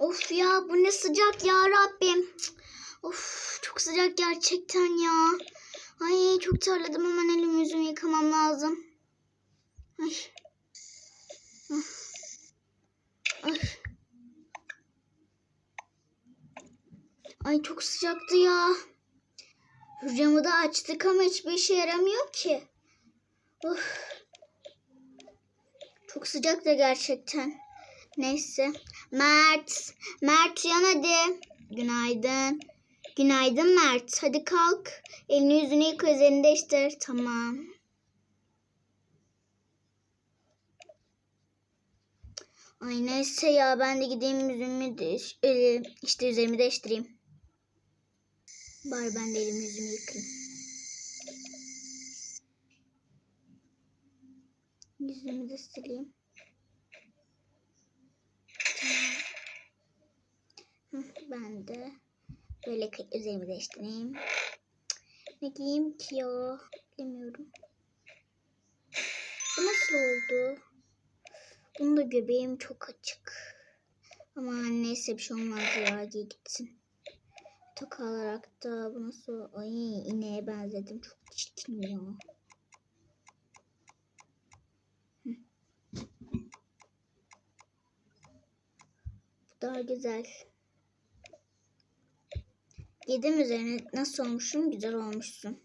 Of ya bu ne sıcak ya Rabbim. Of çok sıcak gerçekten ya. Ay çok terledim hemen elimi yüzümü yıkamam lazım. Ay. Ah. Ay. Ay çok sıcaktı ya. Camı da açtık ama hiçbir işe yaramıyor ki. Of. Çok sıcak da gerçekten. Neyse. Mert. Mert yan hadi. Günaydın. Günaydın Mert. Hadi kalk. Elini yüzünü yıka üzerini değiştir. Tamam. Ay neyse ya ben de gideyim yüzümü değiş e, işte üzerimi değiştireyim. Bari ben de elimi yüzümü yıkayayım. Yüzümü de sileyim. Ben de böyle üzerimi değiştireyim. Ne giyeyim ki ya? Bilmiyorum. Bu nasıl oldu? Bunun da göbeğim çok açık. Ama neyse bir şey olmaz ya giy gitsin. Toka olarak da bu nasıl? Ay ineğe benzedim. Çok çirkin ya. Daha güzel. Giydim üzerine nasıl olmuşum? Güzel olmuşsun.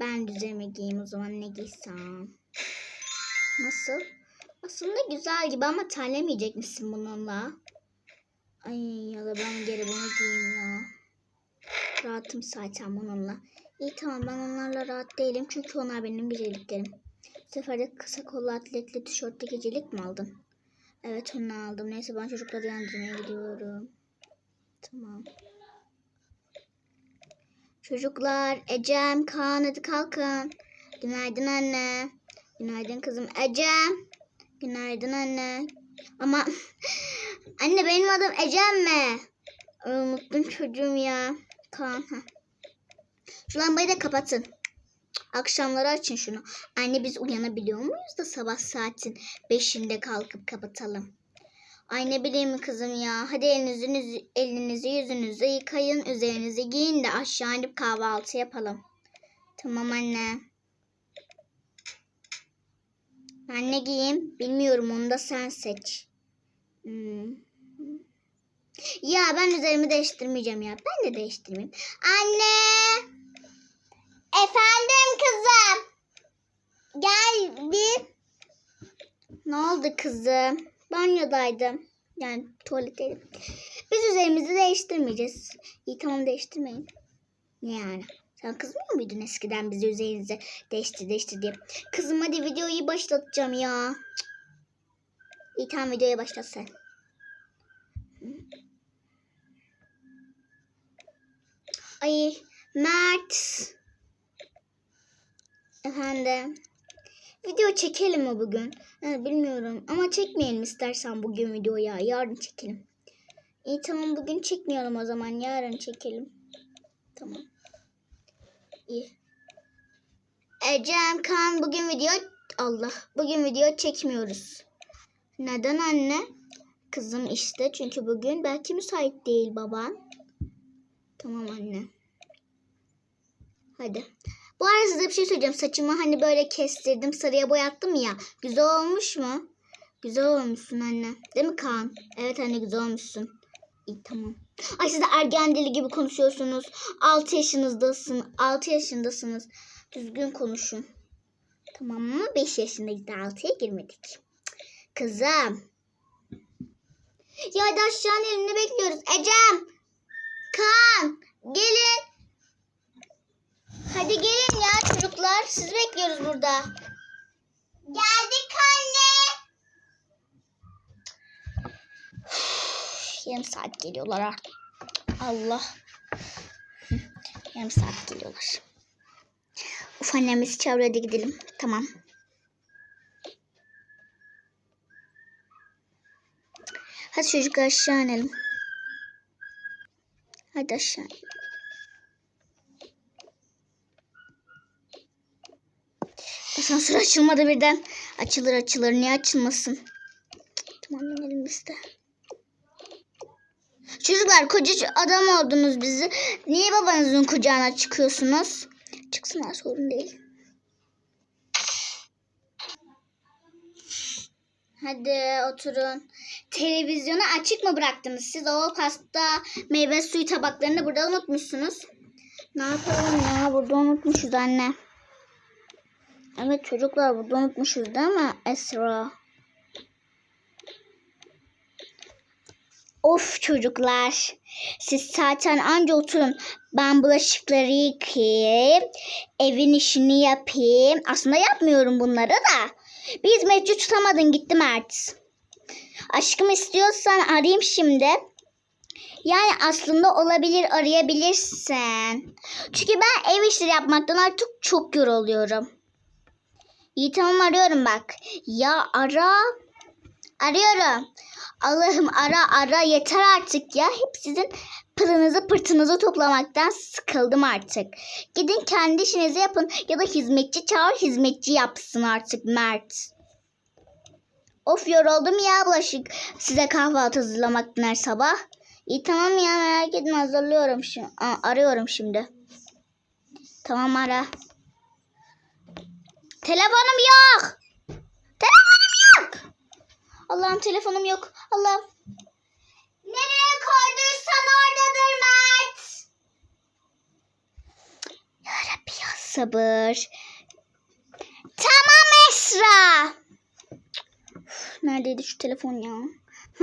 Ben üzerime giyeyim o zaman ne giysem. Nasıl? Aslında güzel gibi ama terlemeyecek misin bununla? Ay ya da ben geri bunu giyeyim ya. Rahatım zaten bununla. İyi tamam ben onlarla rahat değilim çünkü onlar benim güzelliklerim. Bu sefer de kısa kollu atletli tişörtte gecelik mi aldın? Evet onu aldım. Neyse ben çocukları yandırmaya gidiyorum. Tamam. Çocuklar, Ecem, Kaan hadi kalkın. Günaydın anne. Günaydın kızım. Ecem. Günaydın anne. Ama anne benim adım Ecem mi? Unuttum çocuğum ya. Kaan. ha. Şu lambayı da kapatın. Akşamları açın şunu. Anne biz uyanabiliyor muyuz da sabah saatin 5'inde kalkıp kapatalım. Ay ne bileyim kızım ya. Hadi elinizi, elinizi yüzünüzü yıkayın. Üzerinizi giyin de aşağı inip kahvaltı yapalım. Tamam anne. Ben ne giyeyim? Bilmiyorum onu da sen seç. Hmm. Ya ben üzerimi değiştirmeyeceğim ya. Ben de değiştirmeyeyim. Anne! Efendim kızım. Gel bir. Ne oldu kızım? Banyodaydım. Yani tuvaletteydim. Biz üzerimizi değiştirmeyeceğiz. İyi tamam değiştirmeyin. Ne yani? Sen kızmıyor muydun eskiden bizi üzerinize değiştir değiştir diye? Kızım hadi videoyu başlatacağım ya. İyi tamam videoya başlat sen. Ay Mert. Efendim. Video çekelim mi bugün? Ha, bilmiyorum ama çekmeyelim istersen bugün videoya. Yarın çekelim. İyi tamam bugün çekmeyelim o zaman. Yarın çekelim. Tamam. İyi. Ecem Kan bugün video Allah bugün video çekmiyoruz. Neden anne? Kızım işte çünkü bugün belki müsait değil baban. Tamam anne. Hadi. Bu arada size bir şey söyleyeceğim. Saçımı hani böyle kestirdim sarıya boyattım ya. Güzel olmuş mu? Güzel olmuşsun anne. Değil mi Kaan? Evet anne güzel olmuşsun. İyi tamam. Ay siz de ergen dili gibi konuşuyorsunuz. 6 yaşınızdasın. 6 yaşındasınız. Düzgün konuşun. Tamam mı? 5 yaşındayız da 6'ya girmedik. Kızım. Ya hadi aşağının elini bekliyoruz. Ecem. Kaan. Gelin. Hadi gelin ya çocuklar. Sizi bekliyoruz burada. Geldik anne. Yarım saat geliyorlar artık. Allah. Yarım saat geliyorlar. Uf annemiz çağırıyor hadi gidelim. Tamam. Hadi çocuklar aşağı inelim. Hadi aşağı inelim. Asansör açılmadı birden. Açılır açılır. Niye açılmasın? Tamam inelim biz de. Çocuklar koca adam oldunuz bizi. Niye babanızın kucağına çıkıyorsunuz? Çıksınlar sorun değil. Hadi oturun. Televizyonu açık mı bıraktınız? Siz o pasta meyve suyu tabaklarını burada unutmuşsunuz. Ne yapalım ya? Burada unutmuşuz anne. Evet çocuklar burada unutmuşuz değil mi Esra? Of çocuklar. Siz zaten anca oturun. Ben bulaşıkları yıkayayım. Evin işini yapayım. Aslında yapmıyorum bunları da. Bir hizmetçi tutamadın gitti Mert. Aşkım istiyorsan arayayım şimdi. Yani aslında olabilir arayabilirsin. Çünkü ben ev işleri yapmaktan artık çok yoruluyorum. İyi tamam arıyorum bak. Ya ara. Arıyorum. Allah'ım ara ara yeter artık ya. Hep sizin pılınızı pırtınızı toplamaktan sıkıldım artık. Gidin kendi işinizi yapın ya da hizmetçi çağır hizmetçi yapsın artık Mert. Of yoruldum ya bulaşık size kahvaltı hazırlamaktan her sabah. İyi tamam ya merak etme hazırlıyorum şimdi. arıyorum şimdi. Tamam ara. Telefonum yok. Telefonum yok. Allah'ım telefonum yok. Allah'ım. Nereye koyduysan oradadır Mert. Yarabbi ya sabır. Tamam Esra. Neredeydi şu telefon ya?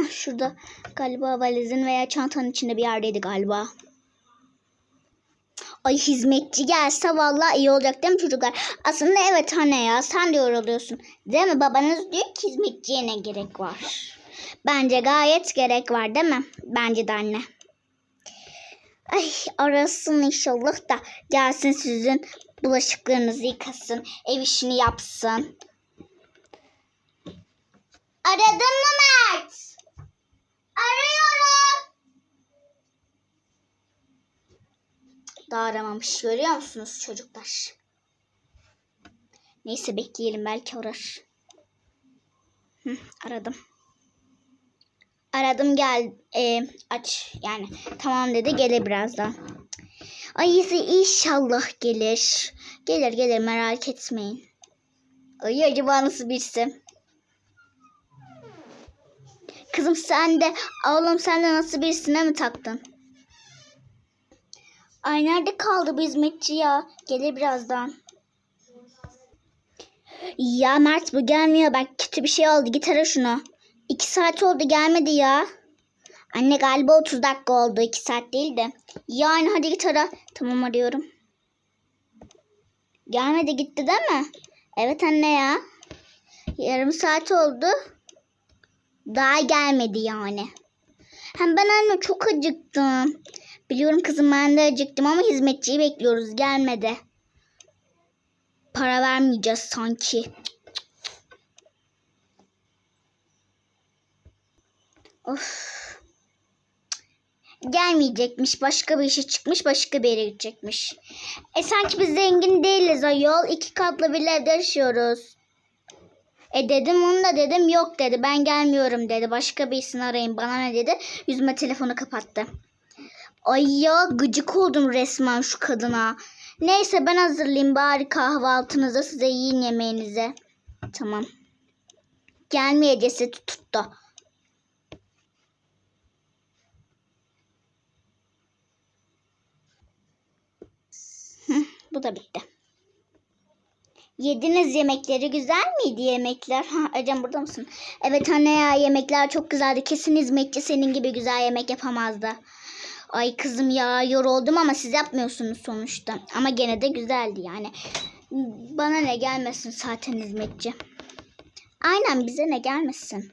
Şurada galiba valizin veya çantanın içinde bir yerdeydi galiba. Ay hizmetçi gelse vallahi iyi olacak değil mi çocuklar? Aslında evet anne ya sen de yoruluyorsun. Değil mi? Babanız diyor ki hizmetçiye ne gerek var? Bence gayet gerek var değil mi? Bence de anne. Ay arasın inşallah da gelsin sizin bulaşıklarınızı yıkasın. Ev işini yapsın. Aradın mı Mert? Arıyorum. Daha aramamış görüyor musunuz çocuklar? Neyse bekleyelim belki arar. Hı, aradım. Aradım gel e, aç yani tamam dedi gelir birazdan. Ay inşallah gelir. Gelir gelir merak etmeyin. Ay acaba nasıl birisi? Kızım sen de oğlum sen de nasıl birisine mi taktın? Ay nerede kaldı bu hizmetçi ya? Gelir birazdan. Ya Mert bu gelmiyor. Bak kötü bir şey oldu. Git ara şunu. İki saat oldu gelmedi ya. Anne galiba 30 dakika oldu. iki saat değil de. Yani hadi git ara. Tamam arıyorum. Gelmedi gitti değil mi? Evet anne ya. Yarım saat oldu. Daha gelmedi yani. Hem ben anne çok acıktım. Biliyorum kızım ben de acıktım ama hizmetçiyi bekliyoruz gelmedi. Para vermeyeceğiz sanki. Of. Gelmeyecekmiş. Başka bir işe çıkmış. Başka bir yere gidecekmiş. E sanki biz zengin değiliz ayol. İki katlı bir evde yaşıyoruz. E dedim onu da dedim yok dedi. Ben gelmiyorum dedi. Başka birisini arayın bana ne dedi. Yüzüme telefonu kapattı. Ay ya gıcık oldum resmen şu kadına. Neyse ben hazırlayayım bari kahvaltınıza size yiyin yemeğinize. Tamam. Gelmeye cesedi tuttu. Bu da bitti. Yediniz yemekleri güzel miydi yemekler? Ha Ecem burada mısın? Evet anne ya yemekler çok güzeldi. Kesin hizmetçi senin gibi güzel yemek yapamazdı. Ay kızım ya yoruldum ama siz yapmıyorsunuz sonuçta. Ama gene de güzeldi yani. Bana ne gelmesin zaten hizmetçi. Aynen bize ne gelmesin.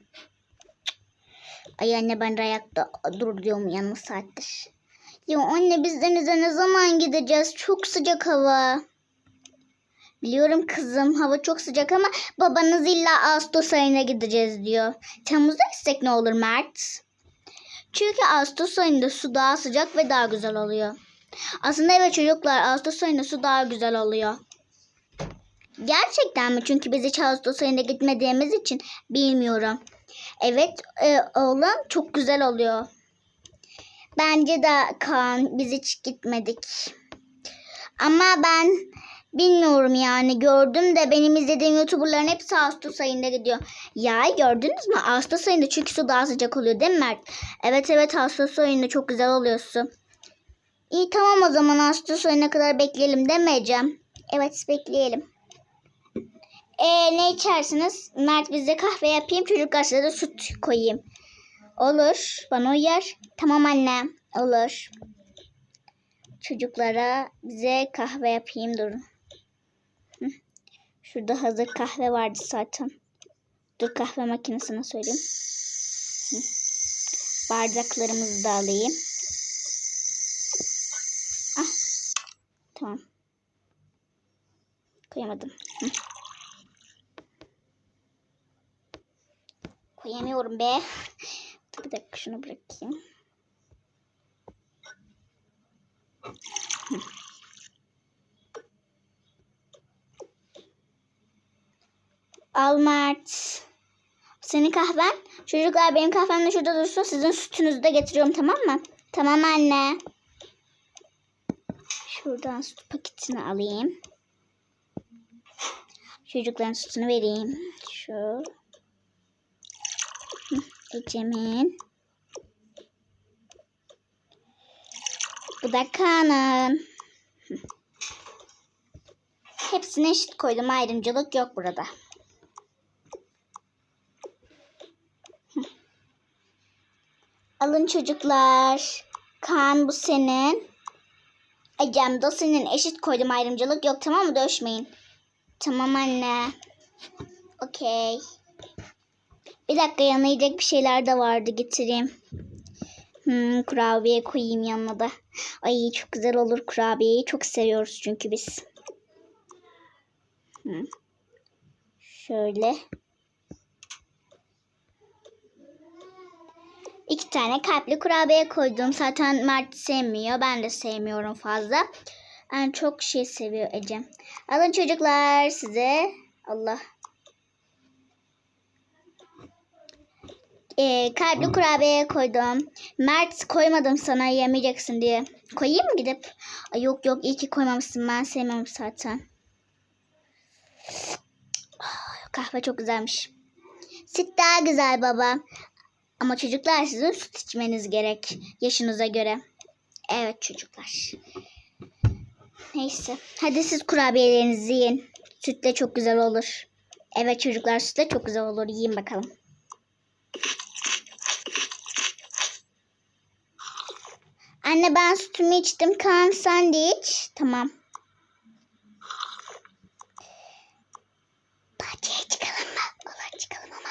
Ay anne ben ayakta dur diyorum yanı saattir. Ya anne biz denize ne zaman gideceğiz? Çok sıcak hava. Biliyorum kızım hava çok sıcak ama babanız illa Ağustos ayına gideceğiz diyor. Temmuz'da gitsek ne olur Mert? Çünkü Ağustos ayında su daha sıcak ve daha güzel oluyor. Aslında evet çocuklar Ağustos ayında su daha güzel oluyor. Gerçekten mi? Çünkü biz hiç Ağustos ayında gitmediğimiz için bilmiyorum. Evet e, oğlum çok güzel oluyor. Bence de Kaan biz hiç gitmedik. Ama ben bilmiyorum yani gördüm de benim izlediğim YouTuber'ların hepsi Ağustos ayında gidiyor. Ya gördünüz mü? Ağustos ayında çünkü su daha sıcak oluyor değil mi Mert? Evet evet Ağustos ayında çok güzel oluyor su. İyi tamam o zaman Ağustos ayına kadar bekleyelim demeyeceğim. Evet bekleyelim. Ee, ne içersiniz? Mert bize kahve yapayım çocuklar size de süt koyayım. Olur bana uyar. Tamam anne olur. Çocuklara bize kahve yapayım durun. Şurada hazır kahve vardı zaten. Dur kahve makinesine söyleyeyim. Bardaklarımızı da alayım. Ah. Tamam. Koyamadım. Koyamıyorum be. Bir dakika şunu bırakayım. Hı. Al Mert. Senin kahven. Çocuklar benim kahvem de şurada dursun. Sizin sütünüzü de getiriyorum tamam mı? Tamam anne. Şuradan süt paketini alayım. Çocukların sütünü vereyim. Şu. Ecem'in. Bu da Kaan'ın. Hepsine eşit koydum. Ayrımcılık yok burada. Alın çocuklar. Kaan bu senin. Ecem de senin. Eşit koydum. Ayrımcılık yok. Tamam mı? Dövüşmeyin. Tamam anne. Okey. Bir dakika yanına yiyecek bir şeyler de vardı getireyim. Hmm, kurabiye koyayım yanına da. Ay çok güzel olur kurabiyeyi. Çok seviyoruz çünkü biz. Hmm. Şöyle. Tane kalpli kurabiye koydum. Zaten Mert sevmiyor. Ben de sevmiyorum fazla. Yani çok şey seviyor Ecem. Alın çocuklar size. Allah. Ee, kalpli kurabiye koydum. Mert koymadım sana yemeyeceksin diye. Koyayım mı gidip? Ay yok yok iyi ki koymamışsın. Ben sevmem zaten. Ah, Kahve çok güzelmiş. Süt daha güzel baba. Ama çocuklar sizin süt içmeniz gerek. Yaşınıza göre. Evet çocuklar. Neyse. Hadi siz kurabiyelerinizi yiyin. Sütle çok güzel olur. Evet çocuklar sütle çok güzel olur. Yiyin bakalım. Anne ben sütümü içtim. Kaan sen de iç. Tamam. Bahçeye çıkalım mı? Olur çıkalım ama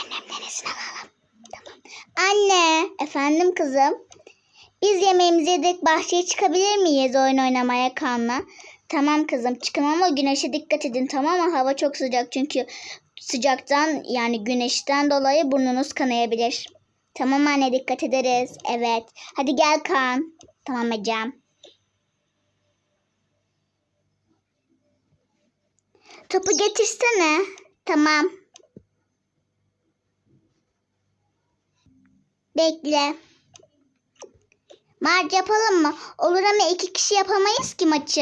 annemden izin alalım. Tamam. Anne. Efendim kızım. Biz yemeğimizi yedik bahçeye çıkabilir miyiz oyun oynamaya Kaan'la? Tamam kızım çıkın ama güneşe dikkat edin tamam mı? Hava çok sıcak çünkü sıcaktan yani güneşten dolayı burnunuz kanayabilir. Tamam anne dikkat ederiz. Evet. Hadi gel Kaan. Tamam Ecem. Topu getirsene. Tamam. Bekle. Maç yapalım mı? Olur ama iki kişi yapamayız ki maçı.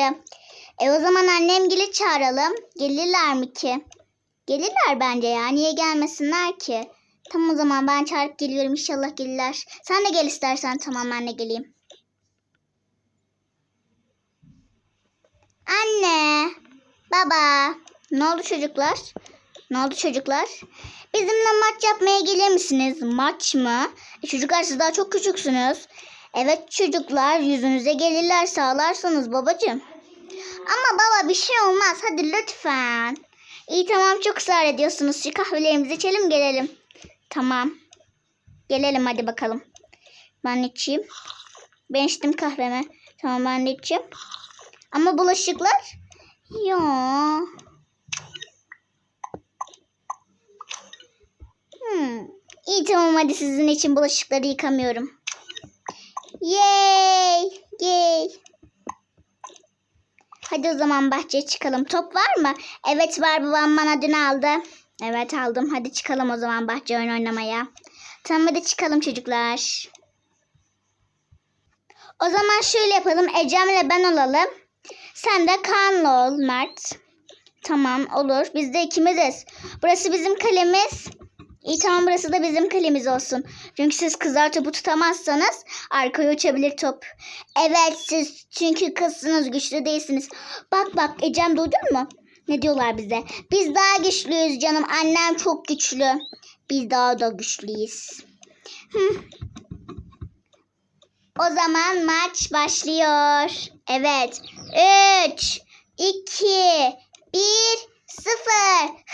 E o zaman annem geli çağıralım. Gelirler mi ki? Gelirler bence ya. Niye gelmesinler ki? Tamam o zaman ben çağırıp geliyorum. İnşallah gelirler. Sen de gel istersen. Tamam ben de geleyim. Anne. Baba. Ne oldu çocuklar? Ne oldu çocuklar? Bizimle maç yapmaya gelir misiniz? Maç mı? E, çocuklar siz daha çok küçüksünüz. Evet çocuklar yüzünüze gelirler sağlarsanız babacığım. Ama baba bir şey olmaz. Hadi lütfen. İyi tamam çok ısrar ediyorsunuz. Şu kahvelerimizi içelim gelelim. Tamam. Gelelim hadi bakalım. Ben içeyim. Ben içtim kahvemi. Tamam ben de içeyim. Ama bulaşıklar? Ya. Hmm. İyi tamam hadi sizin için bulaşıkları yıkamıyorum. Yay! Yay! Hadi o zaman bahçeye çıkalım. Top var mı? Evet var babam bana dün aldı. Evet aldım. Hadi çıkalım o zaman bahçe oyun oynamaya. Tamam hadi çıkalım çocuklar. O zaman şöyle yapalım. Ecem'le ben olalım. Sen de Kaan'la ol Mert. Tamam olur. Biz de ikimiziz. Burası bizim kalemiz. İyi tamam burası da bizim kalemiz olsun. Çünkü siz kızlar topu tutamazsanız arkaya uçabilir top. Evet siz çünkü kızsınız güçlü değilsiniz. Bak bak Ecem duydun mu? Ne diyorlar bize? Biz daha güçlüyüz canım. Annem çok güçlü. Biz daha da güçlüyüz. Hı. O zaman maç başlıyor. Evet. 3, 2, 1, 0.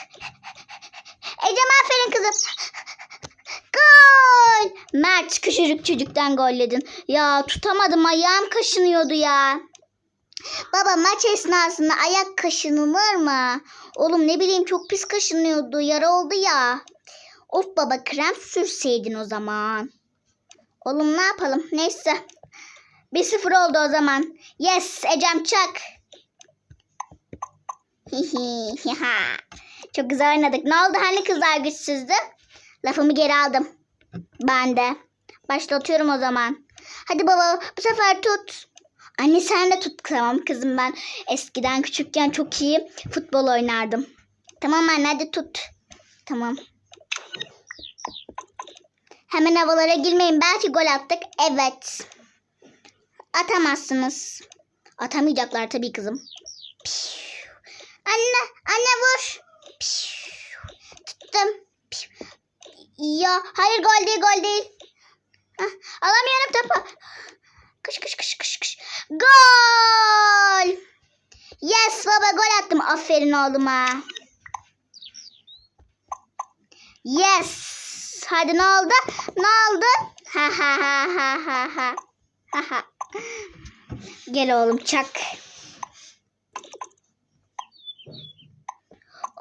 Ecem aferin kızım. Gol. Mert küçücük çocuktan golledin. Ya tutamadım ayağım kaşınıyordu ya. Baba maç esnasında ayak kaşınılır mı? Oğlum ne bileyim çok pis kaşınıyordu. Yara oldu ya. Of baba krem sürseydin o zaman. Oğlum ne yapalım? Neyse. 1-0 oldu o zaman. Yes Ecem çak. Çok güzel oynadık. Ne oldu hani kızlar güçsüzdü? Lafımı geri aldım. Ben de. Başlatıyorum o zaman. Hadi baba bu sefer tut. Anne sen de tut. Tamam kızım ben eskiden küçükken çok iyi futbol oynardım. Tamam anne hadi tut. Tamam. Hemen havalara girmeyin. Belki gol attık. Evet. Atamazsınız. Atamayacaklar tabii kızım. Anne, anne vur. Tuttum. Ya hayır gol değil gol değil. Hah, alamıyorum topu. Kış kış kış kış kış. Gol. Yes baba gol attım. Aferin oğluma. Yes. Hadi ne oldu? Ne oldu? Ha ha ha ha. Ha ha. Gel oğlum çak.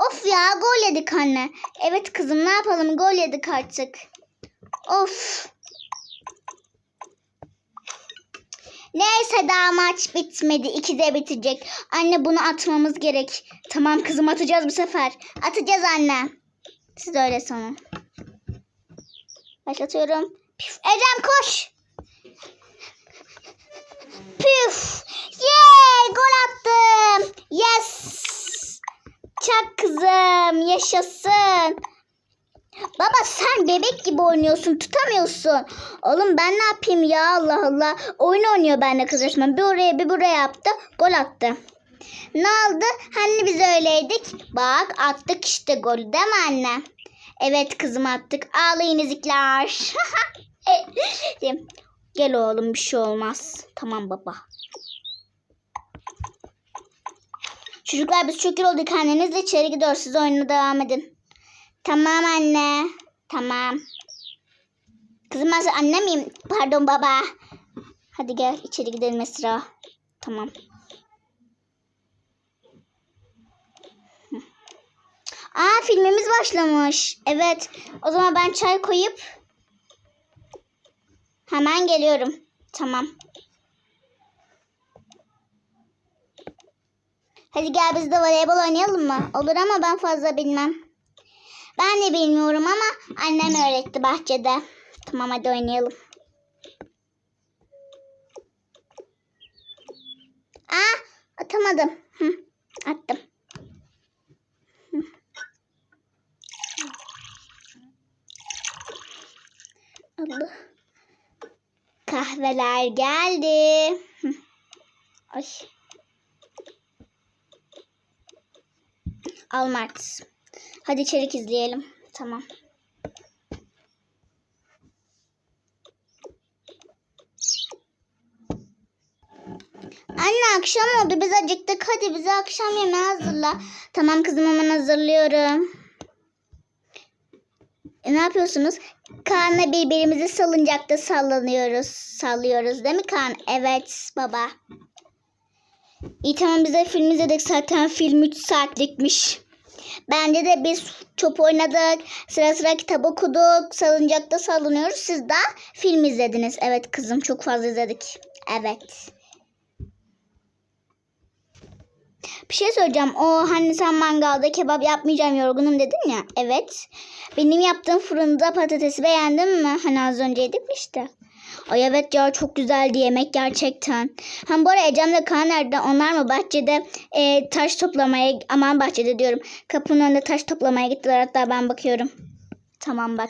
Of ya gol yedik anne. Evet kızım ne yapalım gol yedik artık. Of. Neyse daha maç bitmedi. İkide bitecek. Anne bunu atmamız gerek. Tamam kızım atacağız bu sefer. Atacağız anne. Siz öyle sanın. Başlatıyorum. Püf. Ecem koş. Püf. Yay gol attım. Yes. Çak kızım. Yaşasın. Baba sen bebek gibi oynuyorsun tutamıyorsun. Oğlum ben ne yapayım ya Allah Allah. Oyun oynuyor benimle kız resmen. Bir oraya bir buraya yaptı. Gol attı. Ne oldu? Hani biz öyleydik? Bak attık işte golü değil mi anne? Evet kızım attık. Ağlayın ezikler. Gel oğlum bir şey olmaz. Tamam baba. Çocuklar biz çok olduk annenizle içeri gidiyoruz. Siz oyuna devam edin. Tamam anne. Tamam. Kızım ben anne miyim? Pardon baba. Hadi gel içeri gidelim Esra. Tamam. Aa filmimiz başlamış. Evet. O zaman ben çay koyup hemen geliyorum. Tamam. Hadi gel biz de voleybol oynayalım mı? Olur ama ben fazla bilmem. Ben de bilmiyorum ama annem öğretti bahçede. Tamam hadi oynayalım. Aa atamadım. Hı, attım. Allah. Kahveler geldi. Hı. Ay. Al Mert. Hadi içerik izleyelim. Tamam. Anne akşam oldu biz acıktık. Hadi bize akşam yemeği hazırla. Tamam kızım hemen hazırlıyorum. E, ne yapıyorsunuz? Kaan'la birbirimizi salıncakta sallanıyoruz. Sallıyoruz değil mi Kaan? Evet baba. İyi tamam biz de film izledik. Zaten film 3 saatlikmiş. Bence de biz top oynadık. Sıra sıra kitap okuduk. Salıncakta sallanıyoruz. Siz de film izlediniz. Evet kızım çok fazla izledik. Evet. Bir şey söyleyeceğim. O hani sen mangalda kebap yapmayacağım yorgunum dedin ya. Evet. Benim yaptığım fırında patatesi beğendin mi? Hani az önce yedik işte. Ay evet ya çok güzeldi yemek gerçekten. Hem bu arada Ecem'le Kaan nerede? Onlar mı bahçede e, taş toplamaya aman bahçede diyorum. Kapının önünde taş toplamaya gittiler hatta ben bakıyorum. Tamam bak.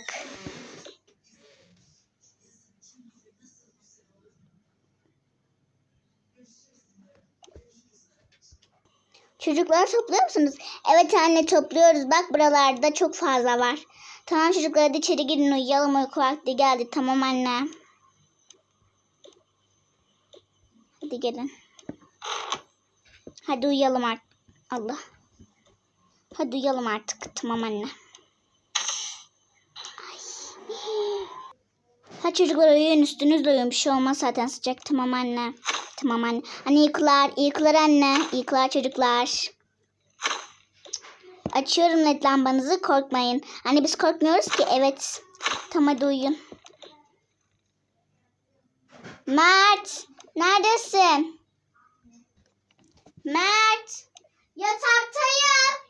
Çocuklar topluyor musunuz? Evet anne topluyoruz. Bak buralarda çok fazla var. Tamam çocuklar hadi içeri girin uyuyalım uyku vakti geldi. Tamam anne. Hadi gelin. Hadi uyuyalım artık. Allah. Hadi uyuyalım artık. Tamam anne. Ay. Hadi çocuklar uyuyun üstünüz uyuyun. Bir şey olmaz zaten sıcak. Tamam anne. Tamam anne. Anne uykular. iyi uykular anne. İyi uykular çocuklar. Açıyorum led lambanızı korkmayın. Hani biz korkmuyoruz ki evet. Tamam hadi uyuyun. Mert neredesin? Mert yataktayım.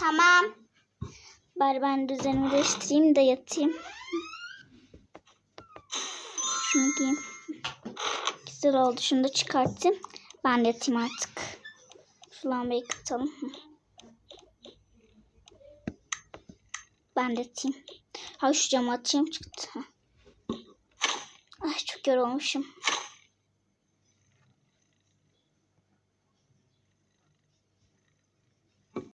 Tamam. Bari ben düzenimi değiştireyim de yatayım. Şunu giyeyim. Güzel oldu. Şunu da çıkartayım. Ben de yatayım artık. Şu lambayı kapatalım. Ben de atayım. Ha şu camı açayım çıktı. Ay çok yorulmuşum.